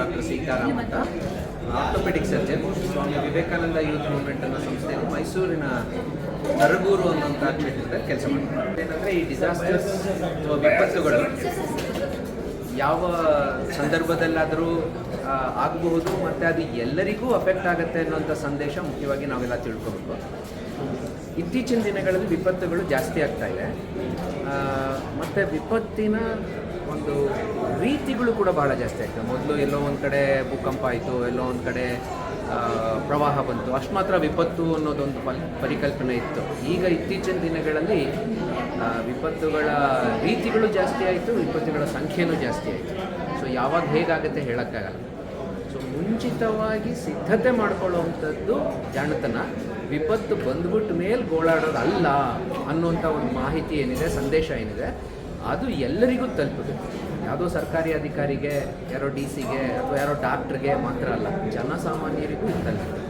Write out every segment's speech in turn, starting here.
Doctor Sitaram ಅಂತ. Orthopedic surgeon Swami Vivekananda youth movement ಅನ್ನೋ ಸಂಸ್ಥೆಯಲ್ಲಿ ಮೈಸೂರಿನ ತರಗೂರು ಅನ್ನೋಂಥ ಕ್ಷೇತ್ರದಲ್ಲಿ ಕೆಲಸ ಮಾಡ್ತಾರೆ. ಏನಂದರೆ ಈ ಡಿಸಾಸ್ಟರ್ಸ್ ಅಥವಾ ವಿಪತ್ತುಗಳು ಯಾವ ಸಂದರ್ಭದಲ್ಲಾದರೂ ಆಗಬಹುದು, ಮತ್ತು ಅದು ಎಲ್ಲರಿಗೂ ಅಫೆಕ್ಟ್ ಆಗುತ್ತೆ ಅನ್ನೋಂಥ ಸಂದೇಶ ಮುಖ್ಯವಾಗಿ ನಾವೆಲ್ಲ ತಿಳ್ಕೊಬೇಕು. ಇತ್ತೀಚಿನ ದಿನಗಳಲ್ಲಿ ವಿಪತ್ತುಗಳು ಜಾಸ್ತಿ ಆಗ್ತಾ ಇದೆ. ಮತ್ತು ವಿಪತ್ತಿನ ಒಂದು ರೀತಿಗಳು ಕೂಡ ಬಹಳ ಜಾಸ್ತಿ ಆಗ್ತದೆ ಮೊದಲು ಎಲ್ಲೋ ಒಂದು ಕಡೆ ಭೂಕಂಪ ಆಯಿತು, ಎಲ್ಲೋ ಒಂದು ಕಡೆ ಪ್ರವಾಹ ಬಂತು. ಅಷ್ಟು ಮಾತ್ರ ವಿಪತ್ತು ಅನ್ನೋದೊಂದು ಪರಿಕಲ್ಪನೆ ಇತ್ತು. ಈಗ ಇತ್ತೀಚಿನ ದಿನಗಳಲ್ಲಿ ವಿಪತ್ತುಗಳ ರೀತಿಗಳು ಜಾಸ್ತಿ ಆಯಿತು, ವಿಪತ್ತುಗಳ ಸಂಖ್ಯೆನೂ ಜಾಸ್ತಿ ಆಯಿತು. ಸೊ ಯಾವಾಗ ಹೇಗಾಗುತ್ತೆ ಹೇಳೋಕ್ಕಾಗಲ್ಲ. ಮುಂಚಿತವಾಗಿ ಸಿದ್ಧತೆ ಮಾಡ್ಕೊಳ್ಳೋವಂಥದ್ದು ಜಾಣತನ. ವಿಪತ್ತು ಬಂದ್ಬಿಟ್ಟ ಮೇಲೆ ಗೋಳಾಡೋದಲ್ಲ ಅನ್ನೋಂಥ ಒಂದು ಮಾಹಿತಿ ಏನಿದೆ, ಸಂದೇಶ ಏನಿದೆ, ಅದು ಎಲ್ಲರಿಗೂ ತಲುಪಬೇಕು ಯಾವುದೋ ಸರ್ಕಾರಿ ಅಧಿಕಾರಿಗೆ, ಯಾರೋ ಡಿ ಸಿಗೆ ಅಥವಾ ಯಾರೋ ಡಾಕ್ಟ್ರಿಗೆ ಮಾತ್ರ ಅಲ್ಲ, ಜನಸಾಮಾನ್ಯರಿಗೂ ಇದು ತಲುಪಬೇಕು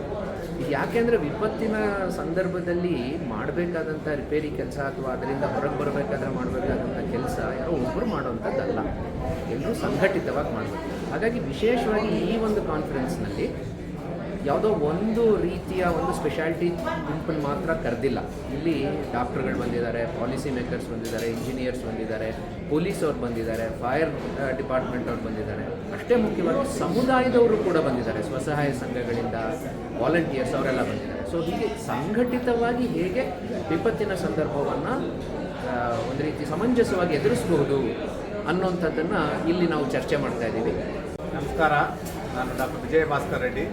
ಇದು ಯಾಕೆಂದರೆ ವಿಪತ್ತಿನ ಸಂದರ್ಭದಲ್ಲಿ ಮಾಡಬೇಕಾದಂಥ ರಿಪೇರಿ ಕೆಲಸ ಅಥವಾ ಅದರಿಂದ ಹೊರಗೆ ಬರಬೇಕಾದ್ರೆ ಮಾಡಬೇಕಾದಂಥ ಕೆಲಸ ಯಾರೋ ಒಬ್ಬರು ಮಾಡೋವಂಥದ್ದಲ್ಲ. ಎಲ್ಲರೂ ಸಂಘಟಿತವಾಗಿ ಮಾಡಬೇಕು. ಹಾಗಾಗಿ ವಿಶೇಷವಾಗಿ ಈ ಒಂದು ಕಾನ್ಫರೆನ್ಸ್ನಲ್ಲಿ ಯಾವುದೋ ಒಂದು ರೀತಿಯ ಒಂದು ಸ್ಪೆಷಾಲಿಟಿ ಗುಂಪನ್ನು ಮಾತ್ರ ಕರೆದಿಲ್ಲ. ಇಲ್ಲಿ ಡಾಕ್ಟರ್ಗಳು ಬಂದಿದ್ದಾರೆ ಪಾಲಿಸಿ ಮೇಕರ್ಸ್ ಬಂದಿದ್ದಾರೆ ಇಂಜಿನಿಯರ್ಸ್ ಬಂದಿದ್ದಾರೆ ಪೊಲೀಸ್ ಅವ್ರು ಬಂದಿದ್ದಾರೆ ಫೈರ್ ಡಿಪಾರ್ಟ್ಮೆಂಟ್ ಅವ್ರು ಬಂದಿದ್ದಾರೆ. ಅಷ್ಟೇ ಮುಖ್ಯವಾಗಿ ಸಮುದಾಯದವರು ಕೂಡ ಬಂದಿದ್ದಾರೆ. ಸ್ವಸಹಾಯ ಸಂಘಗಳಿಂದ ವಾಲಂಟಿಯರ್ಸ್ ಅವರೆಲ್ಲ ಬಂದಿದ್ದಾರೆ. ಸೊ ಹೀಗೆ ಸಂಘಟಿತವಾಗಿ ಹೇಗೆ ವಿಪತ್ತಿನ ಸಂದರ್ಭವನ್ನು ಒಂದು ರೀತಿ ಸಮಂಜಸವಾಗಿ ಎದುರಿಸಬಹುದು ಅನ್ನೋಂಥದ್ದನ್ನು ಇಲ್ಲಿ ನಾವು ಚರ್ಚೆ ಮಾಡ್ತಾ ಇದ್ದೀವಿ. ನಮಸ್ಕಾರ, ನಾನು ಡಾಕ್ಟರ್ ವಿಜಯ ಭಾಸ್ಕರ್ ರೆಡ್ಡಿ,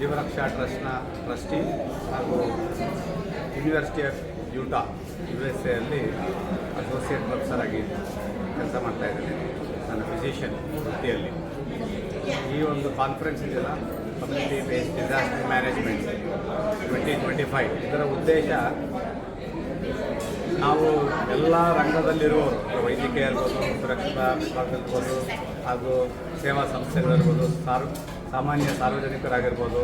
ಜೀವರಕ್ಷಾ ಟ್ರಸ್ಟ್ನ ಟ್ರಸ್ಟಿ ಹಾಗೂ university of Utah U S ಎಲ್ಲಿ ಅಸೋಸಿಯೇಟ್ ಪ್ರೊಫೆಸರ್ ಆಗಿ ಕೆಲಸ ಮಾಡ್ತಾ ಇದ್ದೇನೆ. ನನ್ನ ಫಿಸಿಷಿಯನ್ ವೃತ್ತಿಯಲ್ಲಿ ಈ ಒಂದು ಕಾನ್ಫರೆನ್ಸ್ ಇದೆಯಲ್ಲ community based disaster management twenty twenty five ಇದರ ಉದ್ದೇಶ ನಾವು ಎಲ್ಲ ರಂಗದಲ್ಲಿರುವವರು ವೈದ್ಯಕೀಯ ಇರ್ಬೋದು, ಸುರಕ್ಷತಾ ವಿಭಾಗದಲ್ಲಿರ್ಬೋದು ಹಾಗೂ ಸೇವಾ ಸಂಸ್ಥೆಗಳಿರ್ಬೋದು ಸಾರ್, ಸಾಮಾನ್ಯ ಸಾರ್ವಜನಿಕರಾಗಿರ್ಬೋದು,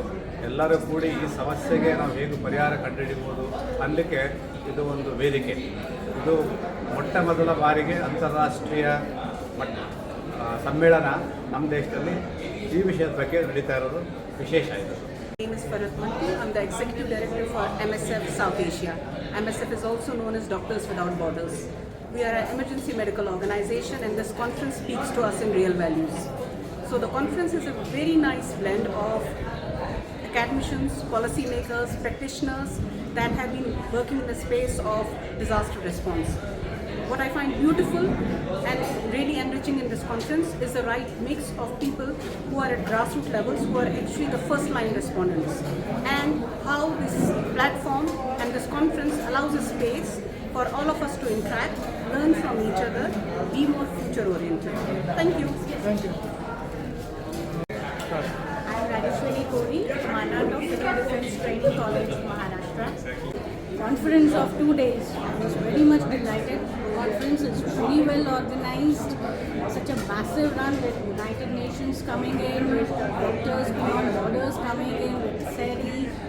ಎಲ್ಲರೂ ಕೂಡಿ ಈ ಸಮಸ್ಯೆಗೆ ನಾವು ಹೇಗೆ ಪರಿಹಾರ ಕಂಡುಹಿಡಿಬೋದು ಅನ್ನಲಿಕ್ಕೆ ಇದು ಒಂದು ವೇದಿಕೆ ಇದು ಮೊಟ್ಟ ಮೊದಲ ಬಾರಿಗೆ ಅಂತಾರಾಷ್ಟ್ರೀಯ ಮಟ್ಟ ಸಮ್ಮೇಳನ ನಮ್ಮ ದೇಶದಲ್ಲಿ ಈ ವಿಷಯದ ಬಗ್ಗೆ ನಡೀತಾ ಇರೋದು ವಿಶೇಷ ಇದು. I'm the Executive Director for MSF South Asia. MSF is also known as Doctors Without Borders. We are an emergency medical organization and this conference speaks to us in real values. So the conference is a very nice blend of academicians, policymakers, practitioners that have been working in the space of disaster response. What I find beautiful and really enriching in this conference is the right mix of people who are at grassroots levels, who are actually the first line respondents, and how this platform this conference allows a space for all of us to interact, learn from each other, be more future oriented. Thank you. I'm Rajeshwari Kori, Commandant of Civil Defence Training College, Maharashtra. Conference of two days. I was very much delighted. Conference is very well organized. Such a massive run with United Nations coming in, with Doctors Beyond Borders coming in, with SERI,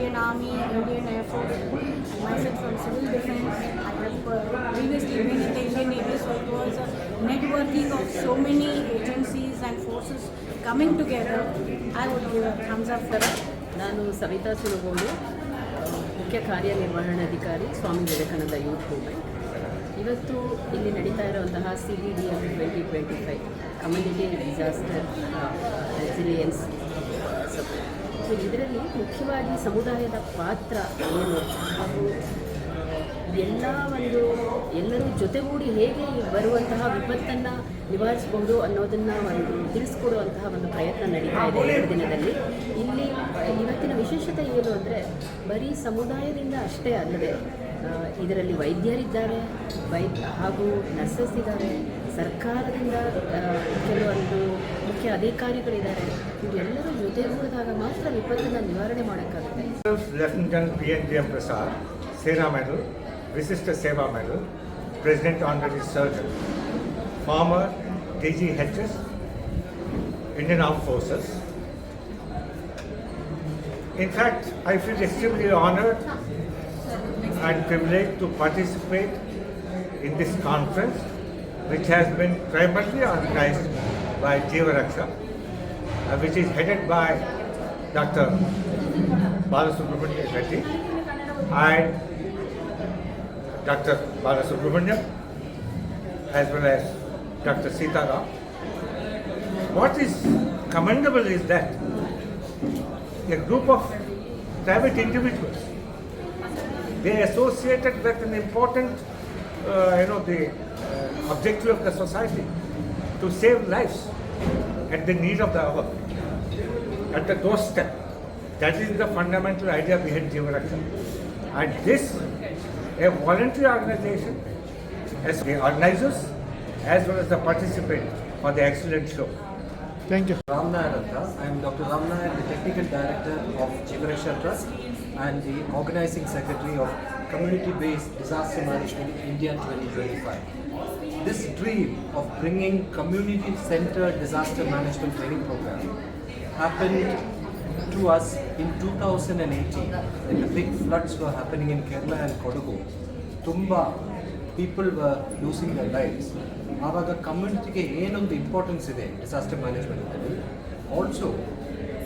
Indian Army, Indian Air Force, myself from Civil defense. I have uh, previously been in the Indian Navy, so it was a networking of so many agencies and forces coming together. I would give a thumbs up for it. ನಾನು ಸವಿತಾ ಸುಲಗೋಡು ಮುಖ್ಯ ಕಾರ್ಯನಿರ್ವಹಣಾಧಿಕಾರಿ ಸ್ವಾಮಿ Vivekananda youth movement ಇವತ್ತು ಇಲ್ಲಿ ನಡೀತಾ ಇರುವಂತಹ C D D M twenty twenty five community disaster resilience ಇದರಲ್ಲಿ ಮುಖ್ಯವಾಗಿ ಸಮುದಾಯದ ಪಾತ್ರ ಏನು? ಹಾಗೂ ಎಲ್ಲ ಒಂದು ಎಲ್ಲರೂ ಜೊತೆಗೂಡಿ ಹೇಗೆ ಬರುವಂತಹ ವಿಪತ್ತನ್ನು ನಿವಾರಿಸಬಹುದು ಅನ್ನೋದನ್ನು ಒಂದು ತಿಳಿಸ್ಕೊಡುವಂತಹ ಒಂದು ಪ್ರಯತ್ನ ನಡೀತಾ ಇದೆ ಎರಡು ದಿನದಲ್ಲಿ. ಇಲ್ಲಿ ಇವತ್ತಿನ ವಿಶೇಷತೆ ಏನು ಅಂದರೆ ಬರೀ ಸಮುದಾಯದಿಂದ ಅಷ್ಟೇ ಅಲ್ಲದೆ ಇದರಲ್ಲಿ ವೈದ್ಯರಿದ್ದಾರೆ, ವೈದ್ಯ ಹಾಗೂ ನರ್ಸಸ್ ಇದ್ದಾರೆ. ಸರ್ಕಾರದಿಂದ ಕೆಲವೊಂದು ಮುಖ್ಯ ಅಧಿಕಾರಿಗಳಿದ್ದಾರೆ. ಇವೆಲ್ಲರೂ ಜೊತೆಗೂಡಿದಾಗ ಮಾತ್ರ ವಿಪತ್ತಿನ ನಿವಾರಣೆ ಮಾಡೋಕ್ಕಾಗುತ್ತೆ. P N D M Prasad, Sena medal Vishisht Seva medal president on medi surgeon, former D G H S, Indian arm forces. In fact, I feel extremely honoured and privileged to participate in this conference, which has been primarily organized by Jiva Raksha, uh, which is headed by Dr. Balasubramanian Reddy and Dr. Balasubramanian as well as Dr. Sita Rao. What is commendable is that a group of private individuals they associated with an important, uh, you know, the uh, objective of the society to save lives at the need of the hour, at the doorstep. That is the fundamental idea behind Jiva Raksha. And this, a voluntary organization, as the organizers as well as the participants for the excellent show. Thank you. Ram I am Dr. Ram the Technical Director of Jivareksha Trust and the Organizing Secretary of Community-Based Disaster Management India 2025. This dream of bringing community-centered disaster management training program happened to us in 2018 when the big floods were happening in Kerala and Kodagu. Tumba people were losing their lives. ಆವಾಗ ಕಮ್ಯುನಿಟಿಗೆ ಏನೊಂದು importance ಇದೆ disaster ಮ್ಯಾನೇಜ್ಮೆಂಟಲ್ಲಿ also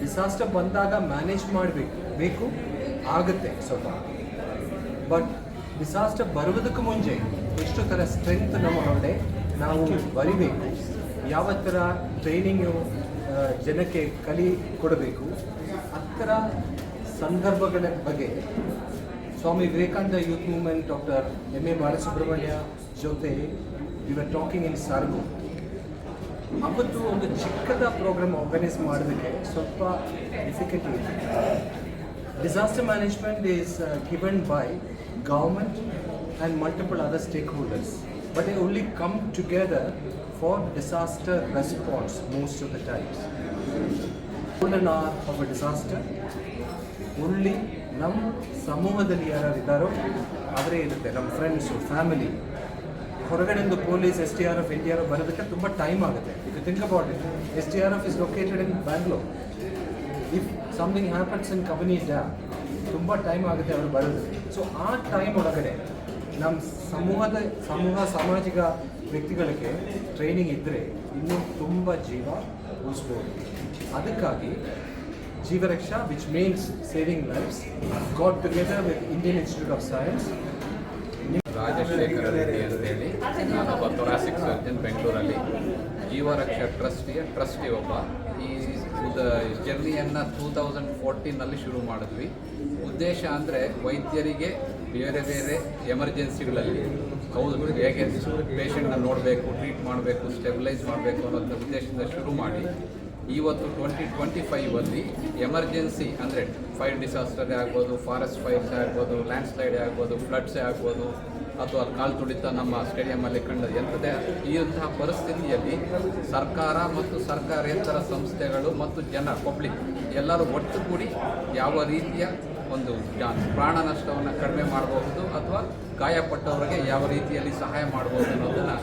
disaster ಬಂದಾಗ manage ಮಾಡಬೇಕು. ಬೇಕು ಆಗುತ್ತೆ ಸ್ವಲ್ಪ. But disaster ಬರುವುದಕ್ಕೂ ಮುಂಚೆ ಎಷ್ಟು ಥರ ಸ್ಟ್ರೆಂತ್ ನಮ್ಮೊಳಗಡೆ ನಾವು ಬರಿಬೇಕು. ಯಾವ ಥರ ಟ್ರೈನಿಂಗು ಜನಕ್ಕೆ ಕಲಿ ಕೊಡಬೇಕು. ಆ ಥರ ಸಂದರ್ಭಗಳ ಬಗ್ಗೆ Swami Vivekananda youth movement doctor M A Balasubramanya ಜೊತೆ ವಿ ಆರ್ ಟಾಕಿಂಗ್ ಇನ್ ಸಾರ್ಗು ಅವತ್ತು ಒಂದು ಚಿಕ್ಕದ ಪ್ರೋಗ್ರಾಮ್ ಆರ್ಗನೈಸ್ ಮಾಡೋದಕ್ಕೆ ಸ್ವಲ್ಪ ಡಿಫಿಕಲ್ಟಿ ಇದೆ. Disaster management is given by government and multiple other stakeholders but they only come together for disaster response most of the times golden hour of a disaster only ನಮ್ಮ ಸಮೂಹದಲ್ಲಿ ಯಾರು ಇದ್ದಾರೋ ಅವರೇ ಇರುತ್ತೆ, ನಮ್ಮ ಫ್ರೆಂಡ್ಸು ಫ್ಯಾಮಿಲಿ ಹೊರಗಡೆಯಿಂದ police S T R F N ಬರೋದಕ್ಕೆ ತುಂಬ ಟೈಮ್ ಆಗುತ್ತೆ. You think about it S T R F is located in Bangalore if something happens in company dam ತುಂಬ ಟೈಮ್ ಆಗುತ್ತೆ ಅವರು ಬರೋದಕ್ಕೆ ಸೊ ಆ ಟೈಮ್ ಒಳಗಡೆ ನಮ್ಮ ಸಮೂಹದ, ಸಮೂಹ ಸಾಮಾಜಿಕ ವ್ಯಕ್ತಿಗಳಿಗೆ ಟ್ರೈನಿಂಗ್ ಇದ್ದರೆ ಇನ್ನೂ ತುಂಬ ಜೀವ ಉಳಿಸ್ಬೋದು. ಅದಕ್ಕಾಗಿ Jeevaraksha which means saving lives got together with Indian Institute of Science Rajashekara Reddy ಅಂತೇಳಿ, ನಾನೊಬ್ಬ ಥೊರಾಸಿಕ್ ಸರ್ಜನ್ ಬೆಂಗಳೂರಲ್ಲಿ ಜೀವರಕ್ಷಾ ಟ್ರಸ್ಟಿಯ, ಟ್ರಸ್ಟಿ ಒಬ್ಬ. ಈ ಜರ್ನಿಯನ್ನು ಟೂ ತೌಸಂಡ್ ಫೋರ್ಟೀನಲ್ಲಿ ಶುರು ಮಾಡಿದ್ವಿ. ಉದ್ದೇಶ ಅಂದರೆ ವೈದ್ಯರಿಗೆ ಬೇರೆ ಬೇರೆ ಎಮರ್ಜೆನ್ಸಿಗಳಲ್ಲಿ, ಹೌದು, ಹೇಗೆ ಪೇಷಂಟ್ನ ನೋಡಬೇಕು ಟ್ರೀಟ್ ಮಾಡಬೇಕು ಸ್ಟೆಬಿಲೈಸ್ ಮಾಡಬೇಕು ಅನ್ನೋಂಥ ಉದ್ದೇಶದಿಂದ ಶುರು ಮಾಡಿ. ಇವತ್ತು ಟ್ವೆಂಟಿ ಟ್ವೆಂಟಿ ಫೈವಲ್ಲಿ ಎಮರ್ಜೆನ್ಸಿ ಅಂದರೆ ಫೈರ್ ಡಿಸಾಸ್ಟರೇ ಆಗ್ಬೋದು ಫಾರೆಸ್ಟ್ ಫೈರ್ಸೇ ಆಗ್ಬೋದು ಲ್ಯಾಂಡ್ ಸ್ಲೈಡೇ ಆಗ್ಬೋದು ಫ್ಲಡ್ಸೇ ಆಗ್ಬೋದು ಅಥವಾ ಕಾಲು ತುಳಿತ ನಮ್ಮ ಸ್ಟೇಡಿಯಮಲ್ಲಿ ಕಂಡ ಎಂಥದೇ ಈ ಅಂತಹ ಪರಿಸ್ಥಿತಿಯಲ್ಲಿ ಸರ್ಕಾರ ಮತ್ತು ಸರ್ಕಾರೇತರ ಸಂಸ್ಥೆಗಳು ಮತ್ತು ಜನ ಪಬ್ಲಿಕ್ ಎಲ್ಲರೂ ಒಟ್ಟುಗೂಡಿ ಯಾವ ರೀತಿಯ ಒಂದು ಪ್ರಾಣ ನಷ್ಟವನ್ನು ಕಡಿಮೆ ಮಾಡಬಹುದು ಅಥವಾ ಗಾಯಪಟ್ಟವರಿಗೆ ಯಾವ ರೀತಿಯಲ್ಲಿ ಸಹಾಯ ಮಾಡಬಹುದು ಅನ್ನೋದನ್ನು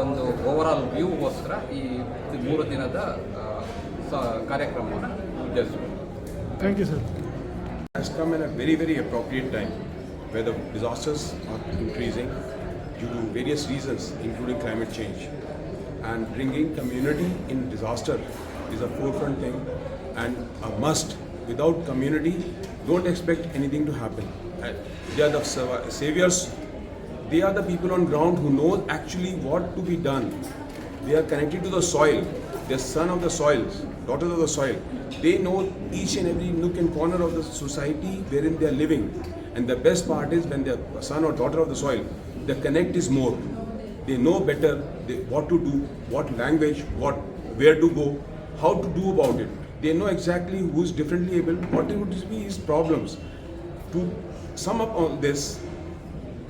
ಒಂದು ಓವರಾಲ್ ವ್ಯೂಗೋಸ್ಕರ ಈ ಮೂರು ದಿನದ ಕಾರ್ಯಕ್ರಮವನ್ನು ಉದ್ದೇಶಿಸಿದೆ thank you sir has come at a very, very appropriate time. Where the disasters are increasing due to various reasons, including climate change. And bringing community in disaster is a forefront thing and a must. Without community, don't expect anything to happen. They are the saviors. They are the people on ground who know actually what to be done. They are connected to the soil. They are son of the soils, daughters of the soil. They know each and every nook and corner of the society wherein they are living. And the best part is when they are son or daughter of the soil, the connect is more. They know better they, what to do, what language, what where to go, how to do about it. They know exactly who is differently able, what it would be his problems. To sum up on this,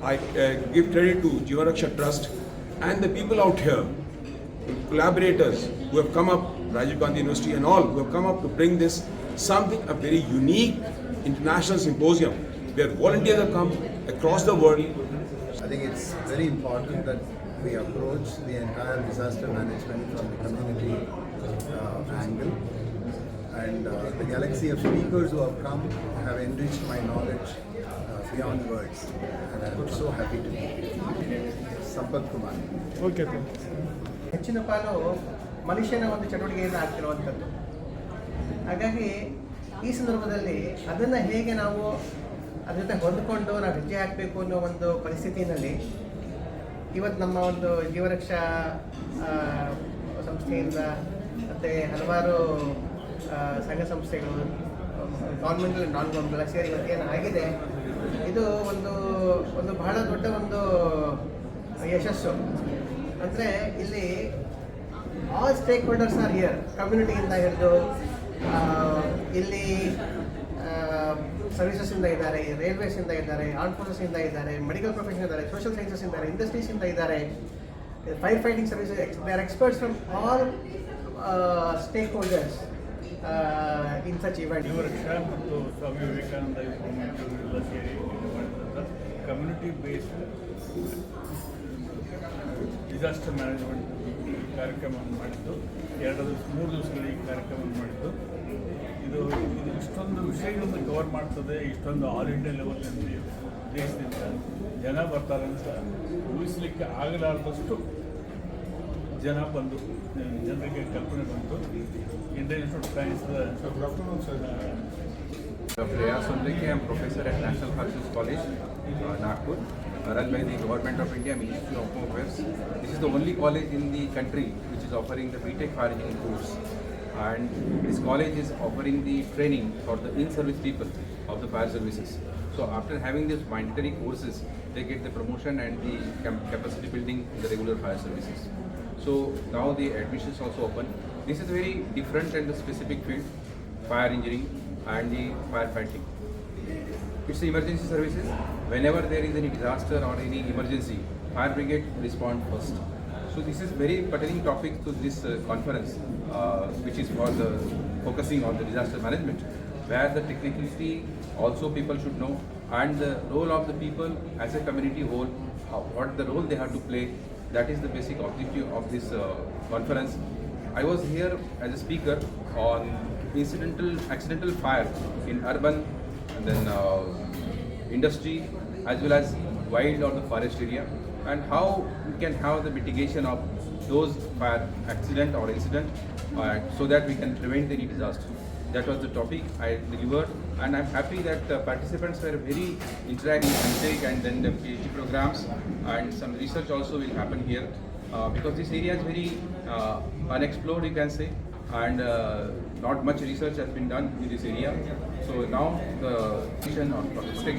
I uh, give credit to Jivaraksha Trust and the people out here, collaborators who have come up, Rajiv Gandhi University and all, who have come up to bring this something, a very unique international symposium where volunteers have come across the world I think it's very important that we approach the entire disaster management from the community uh, angle. And uh, the galaxy of speakers who have come have enriched my knowledge uh, beyond words. And I'm so happy to be here. Sampath Kumar. Okay, thank you. ಹೆಚ್ಚಿನ ಪಾಲು ಮನುಷ್ಯನ ಒಂದು ಚಟುವಟಿಕೆಯಿಂದ ಆಗ್ತಿರುವಂಥದ್ದು ಹಾಗಾಗಿ ಈ ಸಂದರ್ಭದಲ್ಲಿ ಅದನ್ನು ಹೇಗೆ ನಾವು ಅದ್ರ ಜೊತೆ ಹೊಂದ್ಕೊಂಡು ನಾವು ಹೆಜ್ಜೆ ಹಾಕಬೇಕು ಅನ್ನೋ ಒಂದು ಪರಿಸ್ಥಿತಿನಲ್ಲಿ ಇವತ್ತು ನಮ್ಮ ಒಂದು ಜೀವರಕ್ಷಾ ಸಂಸ್ಥೆಯಿಂದ ಮತ್ತು ಹಲವಾರು ಸಂಘ ಸಂಸ್ಥೆಗಳು ಗೌರ್ಮೆಂಟಲ್ ನಾನ್ ಗೌರ್ಮೆಂಟ್ ಸೇರಿ ಇವತ್ತು ಏನು ಆಗಿದೆ. ಇದು ಒಂದು ಒಂದು ಬಹಳ ದೊಡ್ಡ ಒಂದು ಯಶಸ್ಸು. ಅಂದರೆ ಇಲ್ಲಿ all stakeholders are here ಕಮ್ಯುನಿಟಿಯಿಂದ ಹಿಡಿದು ಇಲ್ಲಿ ಸರ್ವಿಸಸ್ಸಿಂದ ಇದ್ದಾರೆ ರೈಲ್ವೇಸಿಂದ ಇದ್ದಾರೆ ಆರ್ಮ್ ಫೋರ್ಸಸ್ಸಿಂದ ಇದ್ದಾರೆ ಮೆಡಿಕಲ್ ಪ್ರೊಫೆಷನ್ ಇದ್ದಾರೆ ಸೋಷಿಯಲ್ ಸೈನ್ಸಸ್ ಇದ್ದಾರೆ ಇಂಡಸ್ಟ್ರೀಸಿಂದ ಇದ್ದಾರೆ. Fire fighting services they are experts from all stakeholders in such event ಮತ್ತು Swami Vivekananda community based disaster management ಕಾರ್ಯಕ್ರಮವನ್ನು ಮಾಡಿದ್ದು ಎರಡು ದಿವಸ ಮೂರು ದಿವಸಗಳ ಈ ಕಾರ್ಯಕ್ರಮವನ್ನು ಮಾಡಿದ್ದು. ಇದು ಇದು ಇಷ್ಟೊಂದು ವಿಷಯಗಳನ್ನು ಕವರ್ ಮಾಡ್ತದೆ ಇಷ್ಟೊಂದು ಆಲ್ ಇಂಡಿಯಾ ಲೆವೆಲ್ನಲ್ಲಿ ದೇಶದಿಂದ ಜನ ಬರ್ತಾರೆ ಅಂತ ಊಹಿಸಲಿಕ್ಕೆ ಆಗಲಾರದಷ್ಟು ಜನ ಬಂದು ಜನರಿಗೆ ಕಲ್ಪನೆ ಬಂತು. Indian Institute of Science Dr. Professor Sundriki, national college at Run by the Government of India, Ministry of Home Affairs. This is the only college in the country which is offering the BTech Fire Engineering course. And this college is offering the training for the in-service people of the fire services. So after having these mandatory courses, they get the promotion and the capacity building in the regular fire services. So now the admissions also open. This is very different and the specific field, fire engineering and the firefighting. It's the emergency services. Whenever there is any disaster or any emergency, fire brigade respond first. So this is very pertaining topic to this uh, conference, uh, which is for the focusing on the disaster management, where the technicality also people should know and the role of the people as a community whole, how, what the role they have to play. That is the basic objective of this uh, conference. I was here as a speaker on incidental accidental fire in urban and then uh, industry as well as wild or the forest area and how we can have the mitigation of those fire accident or incident uh, so that we can prevent any disaster. That was the topic I delivered and I'm happy that the participants were very interactive and and then the PhD programs and some research also will happen here uh, because this area is very uh, unexplored you can say and uh, not much research has been done in this area. So now the vision protection